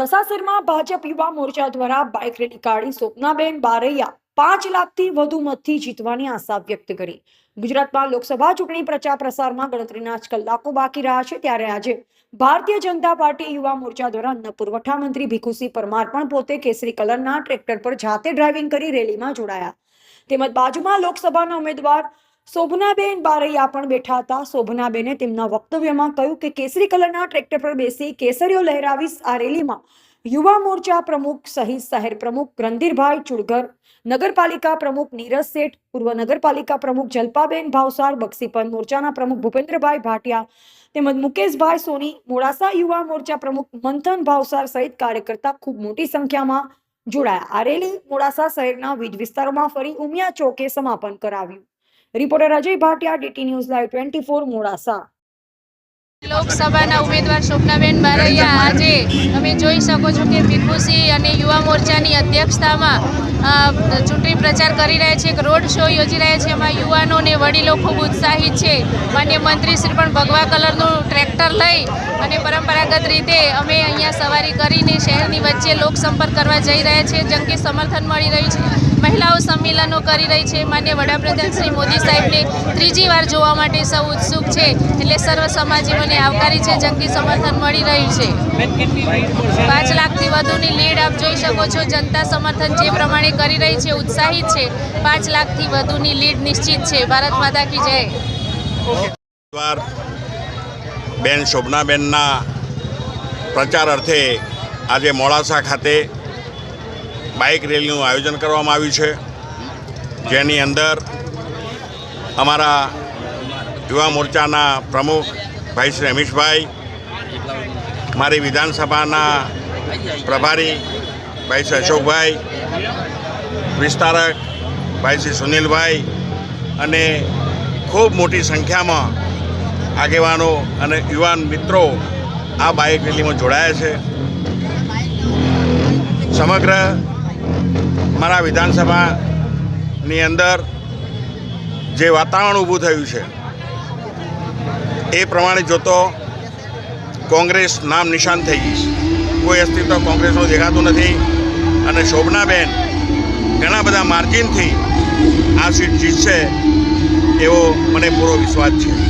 મોડાસા ભાજપ યુવા મોરચા દ્વારા bike rally કાઢી સ્વપ્નાબેન બારૈયા પાંચ લાખથી વધુ મતથી જીતવાની આશા વ્યક્ત કરી. ગુજરાતમાં લોકસભા ચૂંટણી પ્રચાર પ્રસારમાં ગણતરીના જ કલાકો બાકી રહ્યા છે, ત્યારે આજે ભારતીય જનતા પાર્ટી યુવા મોરચા દ્વારા અન્ન પુરવઠા મંત્રી ભીખુસિંહ પરમાર પણ પોતે કેસરી કલરના ટ્રેક્ટર પર જાતે ડ્રાઇવિંગ કરી રેલીમાં જોડાયા. તેમજ બાજુમાં લોકસભાના ઉમેદવાર શોભનાબેન બારૈયા પણ બેઠા હતા. શોભનાબેને તેમના વક્તવ્યમાં કહ્યું કે કેસરી કલરના ટ્રેક્ટર પર બેસી કેસરીઓ લહેરાવી આ રેલીમાં યુવા મોરચા પ્રમુખ સહિત શહેર પ્રમુખ રંધીરભાઈ ચુડગર નગરપાલિકા પ્રમુખ નીરજ શેઠ, પૂર્વ નગરપાલિકા પ્રમુખ જલ્પાબેન ભાવસાર બક્ષીપન મોરચાના પ્રમુખ ભૂપેન્દ્રભાઈ ભાટિયા તેમજ મુકેશભાઈ સોની, મોડાસા યુવા મોરચા પ્રમુખ મંથન ભાવસાર સહિત કાર્યકર્તા ખૂબ મોટી સંખ્યામાં જોડાયા. આ રેલી મોડાસા શહેરના વિવિધ વિસ્તારોમાં ફરી ઉમિયા ચોકે સમાપન કરાવ્યું. Reporter Ajay Bhatia DT news live twenty four Modasa. લોકસભાના ઉમેદવાર સ્વપ્નાબેન બારૈયા, આજે તમે જોઈ શકો છો કે ભીખુસિંહ અને યુવા મોરચાની અધ્યક્ષતામાં ચૂંટણી પ્રચાર કરી રહ્યા છે, એક રોડ શો યોજી રહ્યા છે, એમાં યુવાનો અને વડીલો ખૂબ ઉત્સાહિત છે. માન્ય મંત્રીશ્રી પણ ભગવા કલરનું ટ્રેક્ટર લઈ અને પરંપરાગત રીતે અમે અહીંયા સવારી કરીને શહેરની વચ્ચે લોકસંપર્ક કરવા જઈ રહ્યા છીએ કે સમર્થન મળી રહ્યું છે. મહિલાઓ સંમેલનો કરી રહી છે, માન્ય વડાપ્રધાન શ્રી મોદી સાહેબને ત્રીજી વાર જોવા માટે સૌ ઉત્સુક છે, એટલે સર્વ સમાજે મને આવકારી છે જંગી સમર્થન મળી રહ્યું છે. પાંચ લાખથી વધુની લીડ આપ જોઈ શકો છો. જનતા સમર્થન જે પ્રમાણે કરી રહી છે ઉત્સાહિત છે પાંચ લાખથી વધુની લીડ નિશ્ચિત છે. ભારત માતા કી જય. બેન શોભનાબેનના પ્રચાર અર્થે આજે મોડાસા ખાતે બાઇક રેલીનું આયોજન કરવામાં આવ્યું છે. જેની અંદર અમારા યુવા મોરચાના પ્રમુખ ભાઈ શ્રી રમેશભાઈ મારી વિધાનસભાના પ્રભારી ભાઈ શ્રી અશોકભાઈ, વિસ્તારક ભાઈ શ્રી સુનિલભાઈ અને ખૂબ મોટી સંખ્યામાં આગેવાનો અને યુવાન મિત્રો આ બાઇક રેલીમાં જોડાયા છે. સમગ્ર મારા વિધાનસભાની અંદર જે વાતાવરણ ઊભું થયું છે એ પ્રમાણે જોતો કોંગ્રેસ નામ નિશાન થઈ ગઈ છે. કોઈ અસ્તિત્વ કોંગ્રેસનું દેખાતું નથી. અને શોભનાબેન ઘણા બધા માર્જિનથી આ સીટ જીતશે એવો મને પૂરો વિશ્વાસ છે.